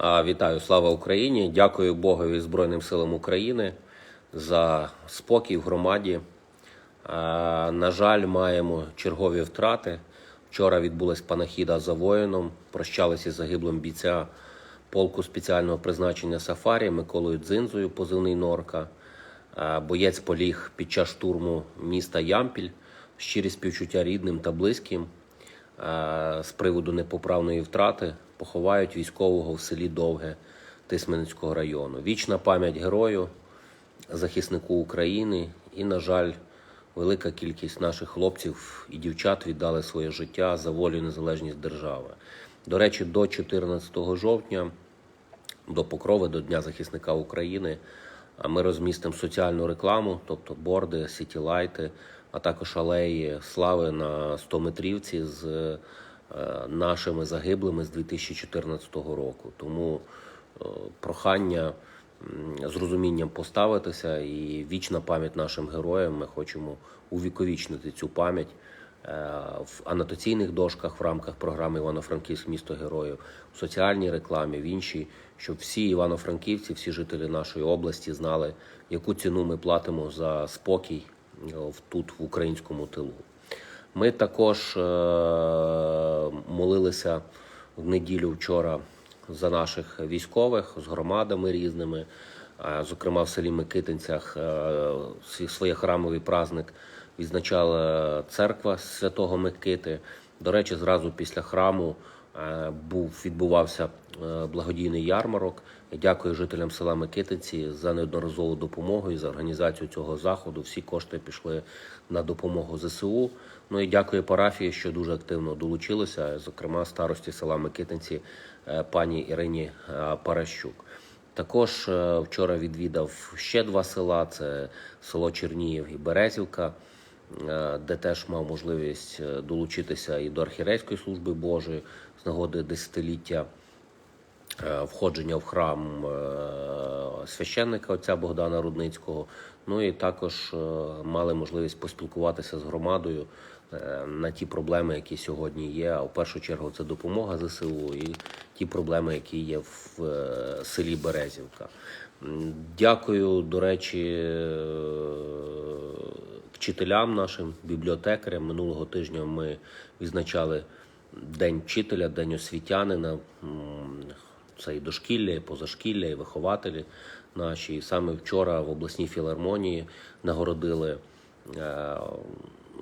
Вітаю, слава Україні! Дякую Богові Збройним силам України за спокій в громаді. На жаль, маємо чергові втрати. Вчора відбулась панахіда за воїном. Прощалися з загиблим бійця полку спеціального призначення Сафарі Миколою Дзинзою, позивний Норка. Боєць поліг під час штурму міста Ямпіль. Щирі співчуття рідним та близьким. Е, з приводу непоправної втрати поховають військового в селі Довге Тисменницького району. Вічна пам'ять герою, захиснику України і, на жаль, велика кількість наших хлопців і дівчат віддали своє життя за волю незалежність держави. До речі, до 14 жовтня, до Покрови, до Дня захисника України, ми розмістимо соціальну рекламу, тобто борди, сітілайти, а також алеї слави на 100 метрівці з е, нашими загиблими з 2014 року. Тому е, прохання з розумінням поставитися і вічна пам'ять нашим героям. Ми хочемо увіковічнити цю пам'ять в анотаційних дошках в рамках програми Івано-Франківськ місто героїв, в соціальній рекламі, в іншій, щоб всі івано-франківці, всі жителі нашої області знали, яку ціну ми платимо за спокій е, тут, в українському тилу. Ми також е, молилися в неділю вчора за наших військових з громадами різними. Е, Зокрема, в селі Микитинцях свій- своє храмовий праздник відзначала церква святого Микити. До речі, зразу після храму е, був відбувався е, благодійний ярмарок. Дякую жителям села Микитинці за неодноразову допомогу і за організацію цього заходу. Всі кошти пішли на допомогу ЗСУ. Ну і дякую парафії, що дуже активно долучилися, зокрема старості села Микитинці е, пані Ірині Паращук. Також вчора відвідав ще два села: це село Черніїв і Березівка, де теж мав можливість е, долучитися і до архірейської служби Божої з нагоди десятиліття е, входження в храм е, священника отця Богдана Рудницького. Ну і також е, мали можливість поспілкуватися з громадою е, на ті проблеми, які сьогодні є. А в першу чергу це допомога ЗСУ і ті проблеми, які є в е, селі Березівка. Дякую, до речі, е, вчителям нашим, бібліотекарям. Минулого тижня ми відзначали День вчителя, День освітянина. Це і дошкілля, і позашкілля, і вихователі наші. І саме вчора в обласній філармонії нагородили е,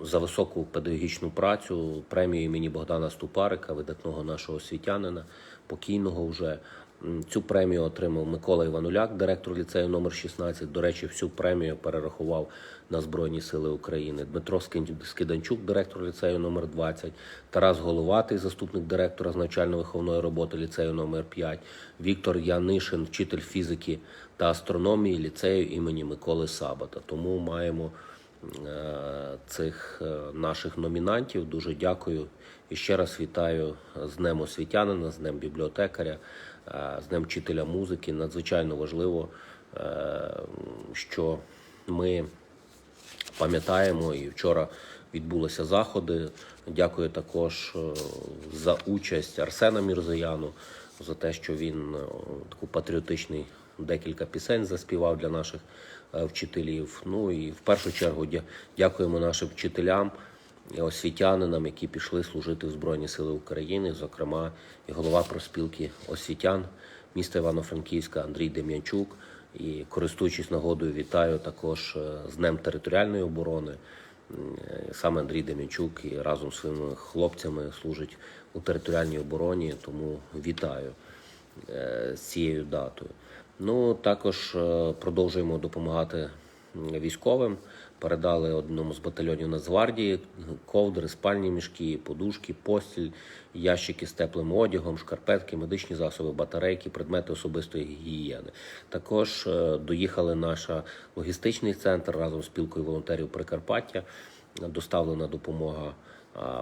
за високу педагогічну працю премію імені Богдана Ступарика, видатного нашого освітянина, покійного вже. Цю премію отримав Микола Івануляк, директор ліцею номер 16. До речі, всю премію перерахував на Збройні Сили України. Дмитро Скиданчук, директор ліцею номер 20, Тарас Головатий, заступник директора з навчально-виховної роботи ліцею номер 5, Віктор Янишин, вчитель фізики та астрономії ліцею імені Миколи Сабата. Тому маємо цих е, наших номінантів. Дуже дякую і ще раз вітаю з Днем освітянина, з Днем бібліотекаря, е, з Днем вчителя музики. Надзвичайно важливо, е, що ми пам'ятаємо і вчора відбулися заходи. Дякую також е, за участь Арсена Мірзояну, за те, що він е, таку патріотичний декілька пісень заспівав для наших е, вчителів. Ну і в першу чергу дя- дякуємо нашим вчителям і освітянинам, які пішли служити в Збройні Сили України, зокрема і голова проспілки освітян міста Івано-Франківська Андрій Дем'янчук. І користуючись нагодою, вітаю також е, з Днем територіальної оборони. Е, Саме Андрій Дем'янчук і разом з своїми хлопцями служить у територіальній обороні, тому вітаю з цією датою. Ну також е, продовжуємо допомагати військовим. Передали одному з батальйонів Нацгвардії ковдри, спальні мішки, подушки, постіль, ящики з теплим одягом, шкарпетки, медичні засоби, батарейки, предмети особистої гігієни. Також е, доїхали наша логістичний центр разом з спілкою волонтерів Прикарпаття. Доставлена допомога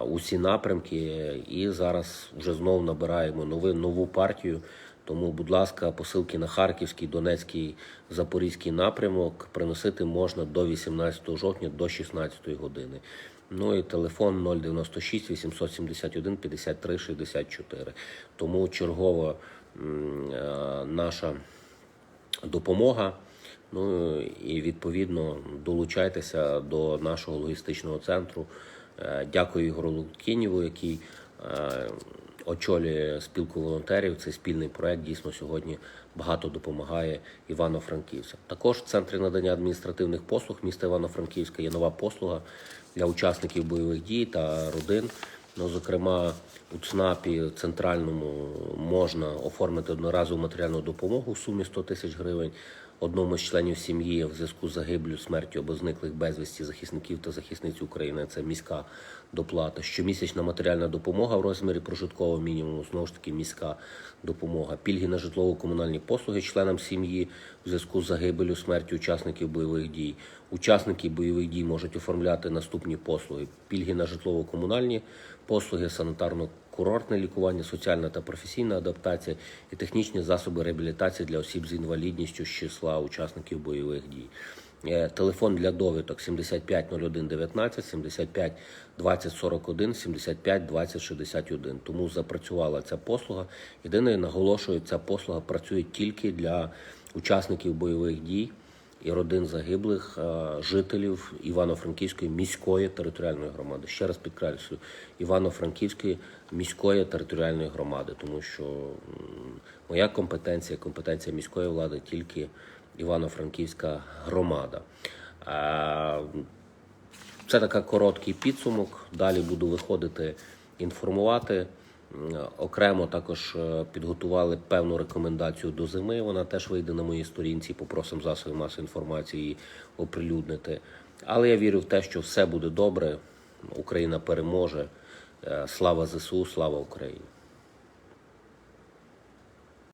усі напрямки, і зараз вже знову набираємо нови, нову партію. Тому, будь ласка, посилки на Харківський, Донецький, Запорізький напрямок приносити можна до 18 жовтня до 16 години. Ну і телефон 096 871 53 64. Тому чергово м, е, наша допомога. Ну і відповідно долучайтеся до нашого логістичного центру. Е, Дякую Ігору Лукінєву, який е, очолює спілку волонтерів. Цей спільний проект дійсно сьогодні багато допомагає Івано-Франківцям. Також в центрі надання адміністративних послуг міста Івано-Франківська є нова послуга для учасників бойових дій та родин. Ну, зокрема, у ЦНАПі центральному можна оформити одноразову матеріальну допомогу в сумі 100 тисяч гривень одному з членів сім'ї в зв'язку з загиблю, смертю або зниклих безвісті захисників та захисниць України. Це міська доплата. Щомісячна матеріальна допомога в розмірі прожиткового мінімуму, знову ж таки міська допомога. Пільги на житлово-комунальні послуги членам сім'ї в зв'язку з загибелю, смертю учасників бойових дій. Учасники бойових дій можуть оформляти наступні послуги: пільги на житлово-комунальні послуги, санітарно-курортне лікування, соціальна та професійна адаптація і технічні засоби реабілітації для осіб з інвалідністю з числа учасників бойових дій. Е, Телефон для довідок 75 01 19, 75 20 41, 75 20 61. Тому запрацювала ця послуга. Єдине, наголошую, ця послуга працює тільки для учасників бойових дій і родин загиблих е, жителів Івано-Франківської міської територіальної громади. Ще раз підкреслюю, Івано-Франківської міської територіальної громади, тому що моя компетенція, компетенція міської влади тільки Івано-Франківська громада. Е, Це така короткий підсумок. Далі буду виходити інформувати. Окремо також е, підготували певну рекомендацію до зими. Вона теж вийде на моїй сторінці. Попросимо засоби масової інформації оприлюднити. Але я вірю в те, що все буде добре. Україна переможе. Е, Слава ЗСУ, слава Україні!